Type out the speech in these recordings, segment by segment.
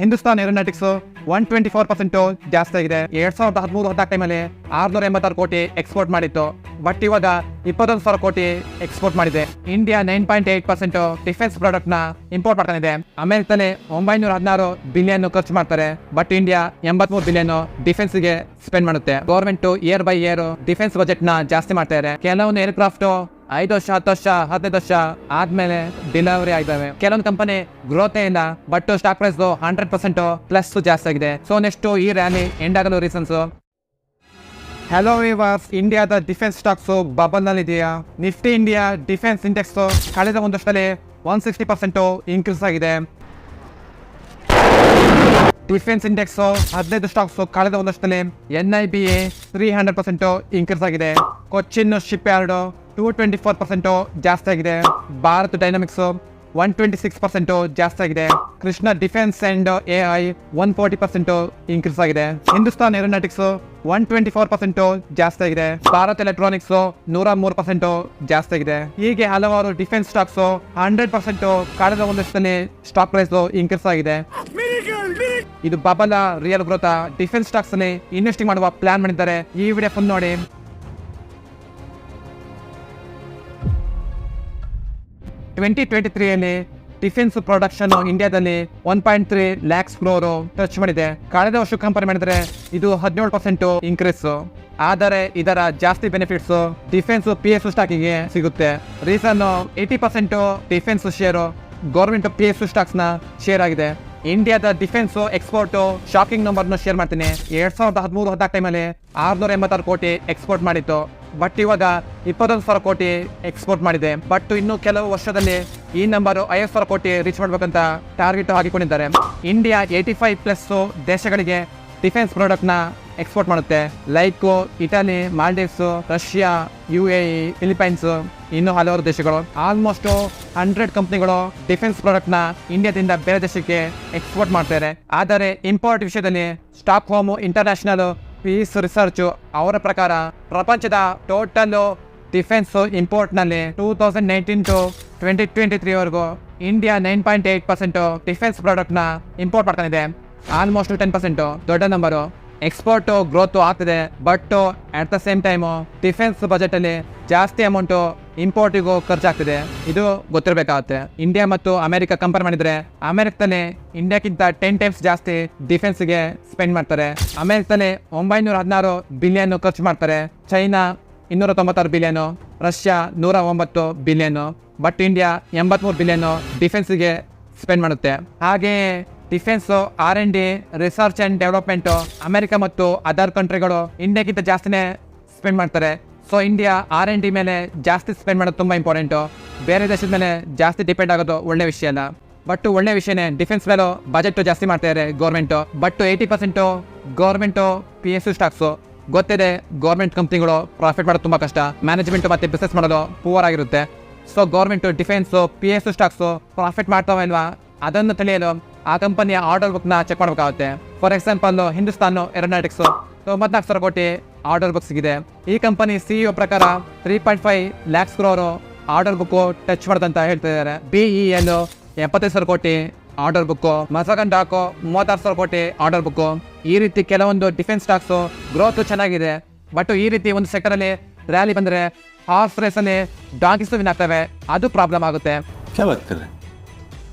Hindustan Aeronautics one twenty four percent ಜಾಸ್ತಿ ಆಗಿದೆ. ಎರಡ್ ಸಾವಿರದ ಹದಿಮೂರು ಹದಿನಾಲ್ಕು ಟೈಮಲ್ಲಿ ಆರ್ನೂರ ಎಂಬತ್ತಾರು ಕೋಟಿ ಎಕ್ಸ್ಪೋರ್ಟ್ ಮಾಡಿತ್ತು. ಬಟ್ ಇವಾಗ ಇಪ್ಪತ್ತೊಂದು ಸಾವಿರ ಕೋಟಿ ಎಕ್ಸ್ಪೋರ್ಟ್ ಮಾಡಿದೆ. India nine point eight percent defence ಪ್ರಾಡಕ್ಟ್ನ ಇಂಪೋರ್ಟ್ ಮಾಡ್ತಾನಿದೆ ಅಮೆರಿಕದಲ್ಲಿ ಒಂಬೈನೂರ ಹದಿನಾರು ಬಿಲಿಯನ್ ಖರ್ಚು ಮಾಡ್ತಾರೆ. ಬಟ್ ಇಂಡಿಯಾ ಎಂಬತ್ಮೂರು ಬಿಲಿಯನ್ ಡಿಫೆನ್ಸ್ಗೆ ಸ್ಪೆಂಡ್ ಮಾಡುತ್ತೆ. Government year by year defence ಬಜೆಟ್ನ ಜಾಸ್ತಿ ಮಾಡ್ತಾರೆ ಕೆಲವೊಂದು ಏರ್ಕ್ರಾಫ್ಟ್ ಐದು ವರ್ಷ, ಹತ್ತು ವರ್ಷ, ಹದಿನೈದು ವರ್ಷ ಆದ್ಮೇಲೆ ಡಿಲವರಿ ಆಗಿದ್ದಾವೆ ಕೆಲವೊಂದು ಕಂಪನಿ ಗ್ರೋತ್ ಇಲ್ಲ but stock price hundred percent plus ಜಾಸ್ತಿ ಆಗಿದೆ. ಸೊ ನೆಕ್ಸ್ಟ್ ಈ ರ್ಯಾಲಿ ಎಂಡ್ ಆಗಲು ರೀಸನ್ಸ್ ಹಲೋ ವಿವರ್ಸ್ ಇಂಡಿಯಾದ ಡಿಫೆನ್ಸ್ ಸ್ಟಾಕ್ಸ್ ಬಬಲ್ನಲ್ಲಿ ಇದೆಯಾ? ನಿಫ್ಟಿ ಇಂಡಿಯಾ ಡಿಫೆನ್ಸ್ ಇಂಡೆಕ್ಸ್ ಕಳೆದ ಒಂದು ವರ್ಷದಲ್ಲಿ ಒನ್ ಸಿಕ್ಸ್ಟಿ ಪರ್ಸೆಂಟ್ ಇನ್ಕ್ರೀಸ್ ಆಗಿದೆ. ಡಿಫೆನ್ಸ್ ಇಂಡೆಕ್ಸ್ ಹದಿನೈದು ಸ್ಟಾಕ್ಸ್ ಕಳೆದ ಒಂದು ವರ್ಷದಲ್ಲಿ N I B A three hundred percent increase ಆಗಿದೆ. Cochin shipyard two twenty four percent ಜಾಸ್ತಿ ಆಗಿದೆ. Bharat Dynamics one twenty six percent ಜಾಸ್ತಿ ಆಗಿದೆ. Krishna defence and A I one forty percent increase ಆಗಿದೆ. Hindustan Aeronautics one twenty four percent ಜಾಸ್ತಿ ಆಗಿದೆ. Bharat electronics ನೂರ ಮೂರು ಪರ್ಸೆಂಟು ಜಾಸ್ತಿ ಆಗಿದೆ. ಹೀಗೆ ಹಲವಾರು ಡಿಫೆನ್ಸ್ ಸ್ಟಾಕ್ಸ್ ಹಂಡ್ರೆಡ್ ಪರ್ಸೆಂಟ್ ಕಳೆದ ಒಂದು ವರ್ಷದಲ್ಲಿ ಸ್ಟಾಕ್ ಪ್ರೈಸ್ ಇನ್ಕ್ರೀಸ್ ಆಗಿದೆ. ಇದು ಬಬಲ real growth defence stocks investing ಮಾಡುವ ಪ್ಲಾನ್ ಮಾಡಿದ್ದಾರೆ. ಈ ವಿಡಿಯೋ ಫುಲ್ ನೋಡಿ. ಟ್ವೆಂಟಿ ಟ್ವೆಂಟಿ ತ್ರೀಯಲ್ಲಿ ಡಿಫೆನ್ಸ್ ಪ್ರೊಡಕ್ಷನ್ ಇಂಡಿಯಾದಲ್ಲಿ one point three lakhs crore touch ಮಾಡಿದೆ. ಕಳೆದ ವರ್ಷ ಕಂಪೇರ್ ಮಾಡಿದ್ರೆ ಇದು ಹದಿನೇಳು ಪರ್ಸೆಂಟ್ ಇನ್ಕ್ರೀಸ್ ಆದರೆ ಇದರ ಜಾಸ್ತಿ ಬೆನಿಫಿಟ್ಸ್ ಡಿಫೆನ್ಸ್ ಪಿ ಎಸ್ ಸ್ಟಾಕಿಗೆ ಸಿಗುತ್ತೆ. Reason eighty percent defence share government P S ಸ್ಟಾಕ್ಸ್ನ share ಆಗಿದೆ. ಇಂಡಿಯಾದ ಡಿಫೆನ್ಸ್ ಎಕ್ಸ್ಪೋರ್ಟ್ ಶಾಕಿಂಗ್ ನಂಬರ್ನ ಶೇರ್ ಮಾಡ್ತೀನಿ. ಎರಡ್ ಸಾವಿರದ ಹದಿಮೂರು ಹದಿನಾಲ್ಕು ಟೈಮಲ್ಲಿ ಆರ್ನೂರ ಎಂಬತ್ತಾರು ಕೋಟಿ ಎಕ್ಸ್ಪೋರ್ಟ್ ಮಾಡಿತ್ತು. ಬಟ್ ಇವಾಗ ಇಪ್ಪತ್ತೊಂದು ಸಾವಿರ ಕೋಟಿ ಎಕ್ಸ್ಪೋರ್ಟ್ ಮಾಡಿದೆ. ಬಟ್ ಇನ್ನು ಕೆಲವು ವರ್ಷದಲ್ಲಿ ಈ ನಂಬರ್ ಐವತ್ತು ಸಾವಿರ ಕೋಟಿ ರೀಚ್ ಮಾಡಬೇಕಂತ ಟಾರ್ಗೆಟ್ ಹಾಕಿಕೊಂಡಿದ್ದಾರೆ. ಇಂಡಿಯಾ ಏಯ್ಟಿ ಫೈವ್ ಪ್ಲಸ್ ದೇಶಗಳಿಗೆ ಡಿಫೆನ್ಸ್ ಪ್ರಾಡಕ್ಟ್ನ ಎಕ್ಸ್ಪೋರ್ಟ್ ಮಾಡುತ್ತೆ. Like Italy Maldives Russia U A Philippines ಇನ್ನು ಹಲವಾರು ದೇಶಗಳು. ಆಲ್ಮೋಸ್ಟ್ ಹಂಡ್ರೆಡ್ ಕಂಪ್ನಿಗಳು ಡಿಫೆನ್ಸ್ ಪ್ರಾಡಕ್ಟ್ನ ಇಂಡಿಯಾದಿಂದ ಬೇರೆ ದೇಶಕ್ಕೆ ಎಕ್ಸ್ಪೋರ್ಟ್ ಮಾಡ್ತಾರೆ ಆದರೆ ಇಂಪೋರ್ಟ್ ವಿಷಯದಲ್ಲಿ Stockholm international piece research ಅವರ ಪ್ರಕಾರ ಪ್ರಪಂಚದ total defence ಇಂಪೋರ್ಟ್ನಲ್ಲಿ two thousand nineteen to twenty twenty ತ್ರೀವರೆಗೂ India nine point eight percent defence ಪ್ರಾಡಕ್ಟ್ನ ಇಂಪೋರ್ಟ್ ಮಾಡ್ತಾನಿದೆ ಆಲ್ಮೋಸ್ಟ್ ಟೆನ್ ಪರ್ಸೆಂಟು ದೊಡ್ಡ ನಂಬರು ಎಕ್ಸ್ಪೋರ್ಟ್ ಗ್ರೋತ್ ಆಗ್ತದೆ but at the same time defence ಬಜೆಟಲ್ಲಿ ಜಾಸ್ತಿ amount ಇಂಪೋರ್ಟಿಗೂ ಖರ್ಚಾಗ್ತಿದೆ. ಇದು ಗೊತ್ತಿರಬೇಕಾಗುತ್ತೆ. ಇಂಡಿಯಾ ಮತ್ತು ಅಮೆರಿಕ ಕಂಪೇರ್ ಮಾಡಿದ್ರೆ ಅಮೆರಿಕದಲ್ಲಿ ಇಂಡಿಯಾಕ್ಕಿಂತ ಟೆನ್ ಟೈಮ್ಸ್ ಜಾಸ್ತಿ ಡಿಫೆನ್ಸ್ಗೆ ಸ್ಪೆಂಡ್ ಮಾಡ್ತಾರೆ. ಅಮೆರಿಕದಲ್ಲಿ ಒಂಬೈನೂರ ಹದಿನಾರು ಬಿಲಿಯನ್ ಖರ್ಚು ಮಾಡ್ತಾರೆ. ಚೈನಾ ಇನ್ನೂರ ತೊಂಬತ್ತಾರು ಬಿಲಿಯನ್ ರಷ್ಯಾ ನೂರ ಒಂಬತ್ತು ಬಿಲಿಯನ್ ಬಟ್ ಇಂಡಿಯಾ ಎಂಬತ್ಮೂರು ಬಿಲಿಯನ್ ಡಿಫೆನ್ಸ್ಗೆ ಸ್ಪೆಂಡ್ ಮಾಡುತ್ತೆ. ಹಾಗೆ defence R N D research and development America ಮತ್ತು ಅದರ್ ಕಂಟ್ರಿಗಳು ಇಂಡಿಯಾಗಿಂತ ಜಾಸ್ತಿನೇ ಸ್ಪೆಂಡ್ ಮಾಡ್ತಾರೆ. So India R N D ಮೇಲೆ ಜಾಸ್ತಿ ಸ್ಪೆಂಡ್ ಮಾಡೋದು ತುಂಬ ಇಂಪಾರ್ಟೆಂಟು ಬೇರೆ ದೇಶದ ಮೇಲೆ ಜಾಸ್ತಿ ಡಿಪೆಂಡ್ ಆಗೋದು ಒಳ್ಳೆ ವಿಷಯ ಅಲ್ಲ. ಬಟ್ ಒಳ್ಳೆ ವಿಷಯನೇ ಡಿಫೆನ್ಸ್ ಮೇಲೂ ಬಜೆಟ್ ಜಾಸ್ತಿ ಮಾಡ್ತಾರೆ government but eighty percent government P S U stocks ಗೊತ್ತಿದೆ ಗೌರ್ಮೆಂಟ್ ಕಂಪ್ನಿಗಳು ಪ್ರಾಫಿಟ್ ಮಾಡೋದು ತುಂಬ ಕಷ್ಟ. ಮ್ಯಾನೇಜ್ಮೆಂಟ್ ಮತ್ತೆ ಬಿಸ್ನೆಸ್ ಮಾಡೋದು ಪೂವರ್ ಆಗಿರುತ್ತೆ. So government defence P S stocks profit ಮಾಡ್ತಾವ ಇಲ್ವಾ, ಅದನ್ನು ತಿಳಿಯಲು ಆ ಕಂಪನಿಯ ಆರ್ಡರ್ ಬುಕ್ನ ಚೆಕ್ ಮಾಡಬೇಕಾಗುತ್ತೆ. ಫಾರ್ ಎಕ್ಸಾಂಪಲ್ ಹಿಂದೂಸ್ತಾನ್ ಏರೋನಾಟಿಕ್ಸ್ ತೊಂಬತ್ನಾಲ್ಕು ಸಾವಿರ ಕೋಟಿ ಆರ್ಡರ್ ಬುಕ್ ಸಿಗಿದೆ. ಈ ಕಂಪನಿ ಸಿಇಒ ಪ್ರಕಾರ three point five lakhs crore order book touch ಮಾಡ್ದಂತ ಹೇಳ್ತಿದ್ದಾರೆ ಬಿಇ ಎಲ್ ಎಪ್ಪತ್ತೈದು ಸಾವಿರ ಕೋಟಿ ಆರ್ಡರ್ ಬುಕ್ ಮಸಗನ್ ಡಾಕು ಮೂವತ್ತಾರು ಸಾವಿರ ಕೋಟಿ ಆರ್ಡರ್ ಬುಕ್ ಈ ರೀತಿ ಕೆಲವೊಂದು ಡಿಫೆನ್ಸ್ ಸ್ಟಾಕ್ಸ್ ಗ್ರೋತ್ ಚೆನ್ನಾಗಿದೆ. ಬಟ್ ಈ ರೀತಿ ಒಂದು ಸೆಕ್ಟರ್ ಅಲ್ಲಿ ರ್ಯಾಲಿ ಬಂದ್ರೆ ಹಾರ್ಸ್ ರೇಸ್ ಅಲ್ಲಿ ಡಾಕಿಸ್ ವಿನ್ ಆಗ್ತವೆ. ಅದು ಪ್ರಾಬ್ಲಮ್ ಆಗುತ್ತೆ.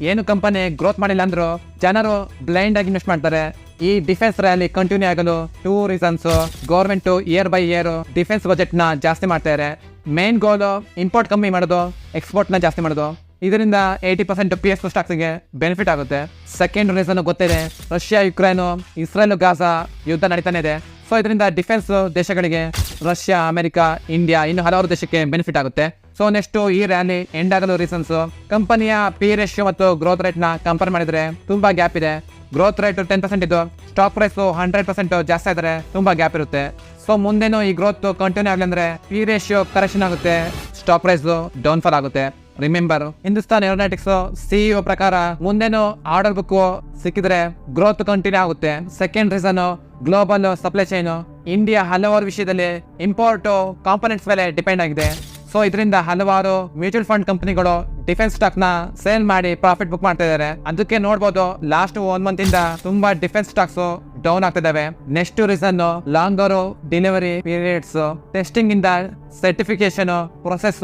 ಏನು ಕಂಪನಿ ಗ್ರೋತ್ ಮಾಡಿಲ್ಲ ಅಂದ್ರು ಜನರು ಬ್ಲೈಂಡ್ ಆಗಿ ಇನ್ವೆಸ್ಟ್ ಮಾಡ್ತಾರೆ. ಈ ಡಿಫೆನ್ಸ್ ರ್ಯಾಲಿ ಕಂಟಿನ್ಯೂ ಆಗಲು two reasons government year by year defence ಬಜೆಟ್ನ ಜಾಸ್ತಿ ಮಾಡ್ತಾರೆ ಮೇನ್ ಗೋಲ್ ಇಂಪೋರ್ಟ್ ಕಮ್ಮಿ ಮಾಡೋದು ಎಕ್ಸ್ಪೋರ್ಟ್ನ ಜಾಸ್ತಿ ಮಾಡೋದು. ಇದರಿಂದ ಏಯ್ಟಿ ಪರ್ಸೆಂಟ್ ಪಿ ಎಸ್ ಸ್ಟಾಕ್ಸ್ಗೆ ಬೆನಿಫಿಟ್ ಆಗುತ್ತೆ. ಸೆಕೆಂಡ್ ರೀಸನ್ ಗೊತ್ತಿದೆ ರಷ್ಯಾ ಯುಕ್ರೇನು ಇಸ್ರೇಲ್ ಗಾಜಾ ಯುದ್ಧ ನಡೀತಾನೆ ಇದೆ. ಸೊ ಇದರಿಂದ ಡಿಫೆನ್ಸ್ ದೇಶಗಳಿಗೆ ರಷ್ಯಾ ಅಮೆರಿಕಾ ಇಂಡಿಯಾ ಇನ್ನು ಹಲವಾರು ದೇಶಕ್ಕೆ ಬೆನಿಫಿಟ್ ಆಗುತ್ತೆ. ಸೊ ನೆಕ್ಸ್ಟ್ ಈ ರ್ಯಾಲಿ ಎಂಡ್ ಆಗಲು ರೀಸನ್ಸ್ ಕಂಪನಿಯ ಪಿ ರೇಷಿಯೋ ಮತ್ತು ಗ್ರೋತ್ನ ಕಂಪೇರ್ ಮಾಡಿದ್ರೆ ತುಂಬಾ ಗ್ಯಾಪ್ ಇದೆ. ಗ್ರೋತ್ ರೇಟ್ ಟೆನ್ ಪರ್ಸೆಂಟ್ ಇದ್ದು ಸ್ಟಾಕ್ ಪ್ರೈಸ್ ಹಂಡ್ರೆಡ್ ಪರ್ಸೆಂಟ್ ಜಾಸ್ತಿ ಆದರೆ ತುಂಬಾ ಗ್ಯಾಪ್ ಇರುತ್ತೆ. ಸೊ ಮುಂದೇನು ಈ ಗ್ರೋತ್ ಕಂಟಿನ್ಯೂ ಆಗಲಿ ಅಂದ್ರೆ ಪಿ ರೇಷಿಯೋ ಕರೆಕ್ಷನ್ ಆಗುತ್ತೆ. ಸ್ಟಾಕ್ ಪ್ರೈಸ್ ಡೌನ್ ಫಾಲ್ ಆಗುತ್ತೆ. ರಿಮೆಂಬರ್ ಹಿಂದೂಸ್ತಾನ್ ಏರೋನಾಟಿಕ್ಸ್ ಸಿಇಒ ಪ್ರಕಾರ ಮುಂದೇನು ಆರ್ಡರ್ ಬುಕ್ ಸಿಕ್ಕಿದ್ರೆ ಗ್ರೋತ್ ಕಂಟಿನ್ಯೂ ಆಗುತ್ತೆ. Second reason global supply chain India ಹಲವಾರು ವಿಷಯದಲ್ಲಿ ಇಂಪೋರ್ಟ್ ಕಾಂಪೊನೆಂಟ್ಸ್ ಮೇಲೆ ಡಿಪೆಂಡ್ ಆಗಿದೆ. ಸೊ ಇದರಿಂದ ಹಲವಾರು ಮ್ಯೂಚುವಲ್ ಫಂಡ್ ಕಂಪನಿಗಳು ಡಿಫೆನ್ಸ್ ಸ್ಟಾಕ್ನ ಸೇಲ್ ಮಾಡಿ ಪ್ರಾಫಿಟ್ ಬುಕ್ ಮಾಡ್ತಾ ಇದಾರೆ. ಅದಕ್ಕೆ ನೋಡ್ಬೋದು ಲಾಸ್ಟ್ ಒನ್ ಮಂತ್ ಇಂದ ತುಂಬಾ defence stocks down ಆಗ್ತಿದಾವೆ next reason longer delivery periods testing ಇಂದ ಸರ್ಟಿಫಿಕೇಶನ್ ಪ್ರೊಸೆಸ್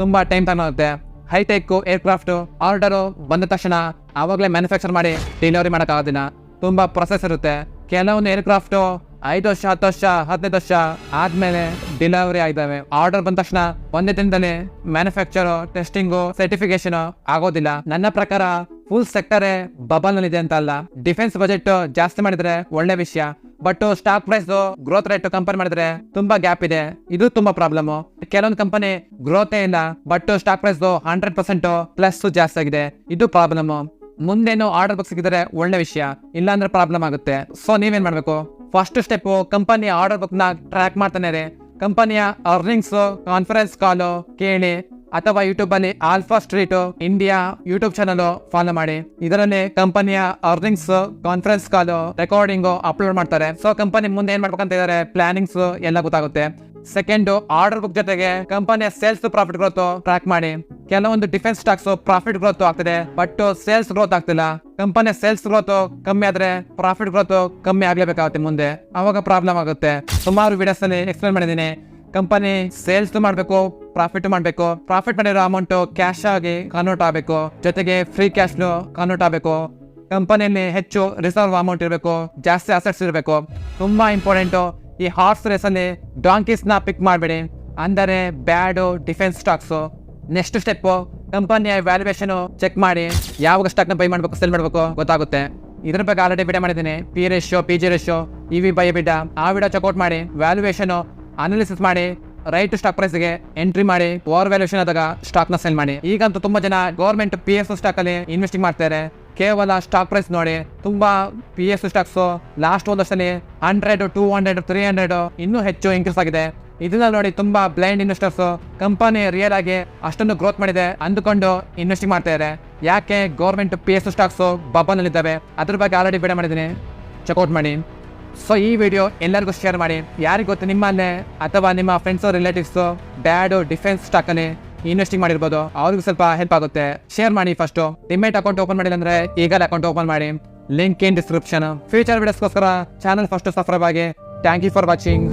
ತುಂಬಾ ಟೈಮ್ ತಗೊಳುತ್ತೆ. ಹೈಟೆಕ್ ಏರ್ಕ್ರಾಫ್ಟ್ ಆರ್ಡರ್ ಬಂದ ತಕ್ಷಣ ಆವಾಗಲೇ ಮ್ಯಾನುಫ್ಯಾಕ್ಚರ್ ಮಾಡಿ ಡೆಲಿವರಿ ಮಾಡೋಕ್ಕಾಗೋದಿಲ್ಲ. ತುಂಬಾ ಪ್ರೊಸೆಸ್ ಇರುತ್ತೆ. ಕೆಲವೊಂದು ಏರ್ಕ್ರಾಫ್ಟ್ ಐದು ವರ್ಷ, ಹತ್ತು ವರ್ಷ, ಹದಿನೈದು ವರ್ಷ ಆದ್ಮೇಲೆ ಡೆಲಿವರಿ ಆಗಿದ್ದಾವೆ. ಆರ್ಡರ್ ಬಂದ ತಕ್ಷಣ ಒಂದೇ ದಿನದಲ್ಲಿ ಮ್ಯಾನುಫ್ಯಾಕ್ಚರ್ ಟೆಸ್ಟಿಂಗು ಸರ್ಟಿಫಿಕೇಶನ್ ಆಗೋದಿಲ್ಲ. ನನ್ನ ಪ್ರಕಾರ ಫುಲ್ ಸೆಕ್ಟರ್ ಬಬಲ್ನಲ್ಲಿ ಅಂತ ಅಲ್ಲ. ಡಿಫೆನ್ಸ್ ಬಜೆಟ್ ಜಾಸ್ತಿ ಮಾಡಿದ್ರೆ ಒಳ್ಳೆ ವಿಷಯ. But stock price growth rate compare ಮಾಡಿದ್ರೆ ತುಂಬಾ ಗ್ಯಾಪ್ ಇದೆ. ಇದು ತುಂಬಾ ಪ್ರಾಬ್ಲಮ್ ಕೆಲವೊಂದು ಕಂಪನಿ ಗ್ರೋತೇ ಇಲ್ಲ but stock price hundred percent plus ಜಾಸ್ತಿ ಆಗಿದೆ. ಇದು ಪ್ರಾಬ್ಲಮ್ ಮುಂದೇನು ಆರ್ಡರ್ ಬುಕ್ ಸಿಕ್ಕಿದ್ರೆ ಒಳ್ಳೆ ವಿಷಯ, ಇಲ್ಲಾಂದ್ರೆ ಪ್ರಾಬ್ಲಮ್ ಆಗುತ್ತೆ. ಸೊ ನೀವೇನ್ ಮಾಡ್ಬೇಕು? ಫಸ್ಟ್ ಸ್ಟೆಪ್ ಕಂಪನಿ ಆರ್ಡರ್ ಬುಕ್ನ ಟ್ರ್ಯಾಕ್ ಮಾಡ್ತಾನೆ ರೀ. ಕಂಪನಿಯ ಅರ್ನಿಂಗ್ಸ್ ಕಾನ್ಫರೆನ್ಸ್ ಕಾಲ್ ಕೇಳಿ, ಅಥವಾ ಯೂಟ್ಯೂಬ್ ಅಲ್ಲಿ Alpha Street India YouTube channel follow ಮಾಡಿ. ಇದರಲ್ಲಿ ಕಂಪನಿಯ earnings conference call recording upload ಮಾಡ್ತಾರೆ. ಸೊ ಕಂಪನಿ ಮುಂದೆ ಏನ್ ಮಾಡ್ಬೇಕಂತ ಇದಾರೆ? ಪ್ಲಾನಿಂಗ್ಸ್ ಎಲ್ಲ ಗೊತ್ತಾಗುತ್ತೆ. ಸೆಕೆಂಡ್ ಆರ್ಡರ್ ಬುಕ್ ಜೊತೆಗೆ ಕಂಪನಿಯ ಸೇಲ್ಸ್ ಪ್ರಾಫಿಟ್ ಗ್ರೋತ್ ಟ್ರ್ಯಾಕ್ ಮಾಡಿ. ಕೆಲವೊಂದು ಡಿಫೆನ್ಸ್ ಸ್ಟಾಕ್ಸ್ ಪ್ರಾಫಿಟ್ ಗ್ರೋತ್ ಆಗ್ತದೆ ಬಟ್ ಸೇಲ್ಸ್ ಗ್ರೋತ್ ಆಗ್ತಿಲ್ಲ. ಕಂಪನಿಯ ಸೇಲ್ಸ್ ಗ್ರೋತ್ ಕಮ್ಮಿ ಆದ್ರೆ ಪ್ರಾಫಿಟ್ ಗ್ರೋತ್ ಕಮ್ಮಿ ಆಗ್ಲೇಬೇಕಾಗುತ್ತೆ ಮುಂದೆ. ಅವಾಗ ಪ್ರಾಬ್ಲಮ್ ಆಗುತ್ತೆ. ಸುಮಾರು ವಿಡಿಯೋಸ್ ಅಲ್ಲಿ ಎಕ್ಸ್ಪ್ಲೇನ್ ಮಾಡಿದ್ದೀನಿ. ಕಂಪನಿ ಸೇಲ್ಸ್ ಮಾಡಬೇಕು ಪ್ರಾಫಿಟ್ ಮಾಡಬೇಕು. ಪ್ರಾಫಿಟ್ ಮಾಡಿರೋ ಅಮೌಂಟ್ ಕ್ಯಾಶ್ ಆಗಿ ಕನ್ವರ್ಟ್ ಆಗಬೇಕು. ಜೊತೆಗೆ ಫ್ರೀ ಕ್ಯಾಶ್ ಕನ್ವರ್ಟ್ ಆಗಬೇಕು. ಕಂಪನಿಯಲ್ಲಿ ಹೆಚ್ಚು ರಿಸರ್ವ್ ಅಮೌಂಟ್ ಇರಬೇಕು. ಜಾಸ್ತಿ ಅಸೆಟ್ಸ್ ಇರಬೇಕು. ತುಂಬಾ ಇಂಪಾರ್ಟೆಂಟ್ ಈ ಹಾರ್ಸ್ ರೇಸಲ್ಲಿ ಅಲ್ಲಿ ಡಾಂಕೀಸ್ನ ಪಿಕ್ ಮಾಡಬೇಡಿ. ಅಂದರೆ bad defence stocks next step ಕಂಪನಿಯ ವ್ಯಾಲ್ಯೂಯೇಷನ್ ಚೆಕ್ ಮಾಡಿ. ಯಾವಾಗ ಸ್ಟಾಕ್ನ ಬೈ ಮಾಡಬೇಕು ಸೆಲ್ ಮಾಡಬೇಕು ಗೊತ್ತಾಗುತ್ತೆ. ಇದ್ರ ಬಗ್ಗೆ ಆಲ್ರೆಡಿ ವಿಡಿಯೋ ಮಾಡಿದ್ದೀನಿ. P ratio P G ratio E V by ಬಿಡ ಆ ವಿಡಿಯೋ ಚೆಕ್ಔಟ್ ಮಾಡಿ. ವ್ಯಾಲ್ಯೂಯೇಷನ್ ಅನಾಲಿಸಿಸ್ ಮಾಡಿ. ರೈಟ್ ಸ್ಟಾಕ್ ಪ್ರೈಸ್ಗೆ ಎಂಟ್ರಿ ಮಾಡಿ. ಓವರ್ ವ್ಯಾಲ್ಯೂಷನ್ ಆದಾಗ ಸ್ಟಾಕ್ನ ಸೆಲ್ ಮಾಡಿ. ಈಗಂತೂ ತುಂಬಾ ಜನ ಗೌರ್ಮೆಂಟ್ ಪಿ ಎಸ್ ಸ್ಟಾಕ್ ಅಲ್ಲಿ ಇನ್ವೆಸ್ಟಿಂಗ್ ಮಾಡ್ತಾರೆ ಕೇವಲ ಸ್ಟಾಕ್ ಪ್ರೈಸ್ ನೋಡಿ, ತುಂಬಾ ಪಿ ಎಸ್ ಸ್ಟಾಕ್ಸ್ ಲಾಸ್ಟ್ ಒಂದು ವರ್ಷದಲ್ಲಿ hundred two hundred three hundred ಇನ್ನೂ ಹೆಚ್ಚು ಇನ್ಕ್ರೀಸ್ ಆಗಿದೆ. ಇದನ್ನ ನೋಡಿ ತುಂಬಾ ಬ್ಲೈಂಡ್ ಇನ್ವೆಸ್ಟರ್ಸ್ ಕಂಪನಿ ರಿಯಲ್ ಆಗಿ ಅಷ್ಟೊಂದು ಗ್ರೋತ್ ಮಾಡಿದೆ ಅಂದುಕೊಂಡು ಇನ್ವೆಸ್ಟಿಂಗ್ ಮಾಡ್ತಾ ಇದ್ದಾರೆ ಯಾಕೆ ಗೌರ್ಮೆಂಟ್ ಪಿ ಎಸ್ ಸ್ಟಾಕ್ಸ್ ಬಬ್ಬನಲ್ಲಿದ್ದಾವೆ ಅದ್ರ ಬಗ್ಗೆ ಆಲ್ರೆಡಿ ವಿಡಿಯೋ ಮಾಡಿದ್ದೀನಿ. ಚೆಕ್ಔಟ್ ಮಾಡಿ. ಸೊ ಈ ವಿಡಿಯೋ ಎಲ್ಲರಿಗೂ ಶೇರ್ ಮಾಡಿ. ಯಾರಿಗೆ ಗೊತ್ತು, ನಿಮ್ಮಲ್ಲೇ ಅಥವಾ ನಿಮ್ಮ friends relatives bad defence stock ಅಲ್ಲಿ ಇನ್ವೆಸ್ಟಿಂಗ್ ಮಾಡಿರ್ಬೋದು, ಅವ್ರಿಗೂ ಸ್ವಲ್ಪ ಹೆಲ್ಪ್ ಆಗುತ್ತೆ. ಶೇರ್ ಮಾಡಿ ಫಸ್ಟ್ ಡಿಮೇಟ್ ಅಕೌಂಟ್ ಓಪನ್ ಮಾಡಿಲ್ಲ ಅಂದ್ರೆ ಈಗಲೇ ಅಕೌಂಟ್ ಓಪನ್ ಮಾಡಿ. ಲಿಂಕ್ ಇನ್ ಡಿಸ್ಕ್ರಿಪ್ಷನ್ ಫ್ಯೂಚರ್ ವಿಡಿಯೋಸ್ಗೋಸ್ಕರ ಚಾನಲ್ ಫಸ್ಟ್ ಸಫರ್ ಆಗಿ. Thank you for watching